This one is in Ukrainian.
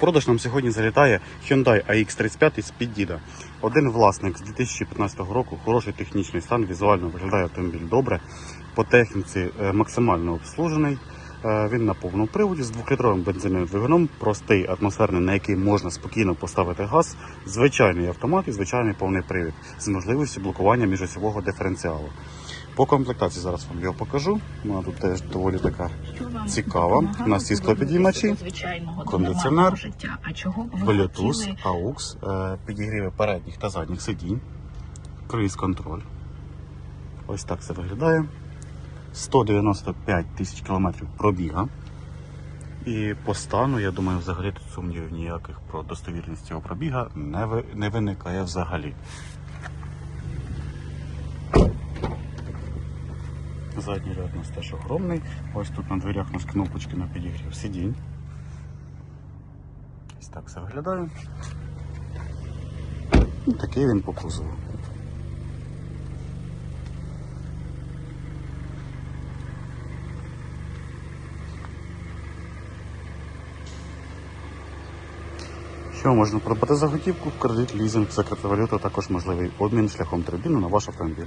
продаж нам сьогодні залітає Hyundai AX35 з під діда. Один власник з 2015 року, хороший технічний стан, візуально виглядає автомобіль добре. По техніці е, максимально обслужений. Е, Він на повному приводі з двохлітровим бензиновим двигуном, простий, атмосферний, на який можна спокійно поставити газ, звичайний автомат і звичайний повний привід з можливістю блокування міжосьового диференціалу. По комплектації зараз вам його покажу. Вона тут теж доволі така Цікаво. У нас є склопідіймачі, кондиціонер, Bluetooth. AUX, е, підігріви передніх та задніх сидінь, круїз контроль. Ось так це виглядає. 195 тисяч кілометрів пробіга. І по стану, я думаю, взагалі тут сумнівів ніяких про достовірність цього пробіга не виникає взагалі. Задній ряд у нас теж огромний. Ось тут на дверях у нас кнопочки на підігрів сидінь. Ось так все виглядає. І такий він по кузову. Що можна придбати за готівку, кредит, лізинг, закрита валюта, також можливий обмін шляхом трибіну на ваш автомобіль.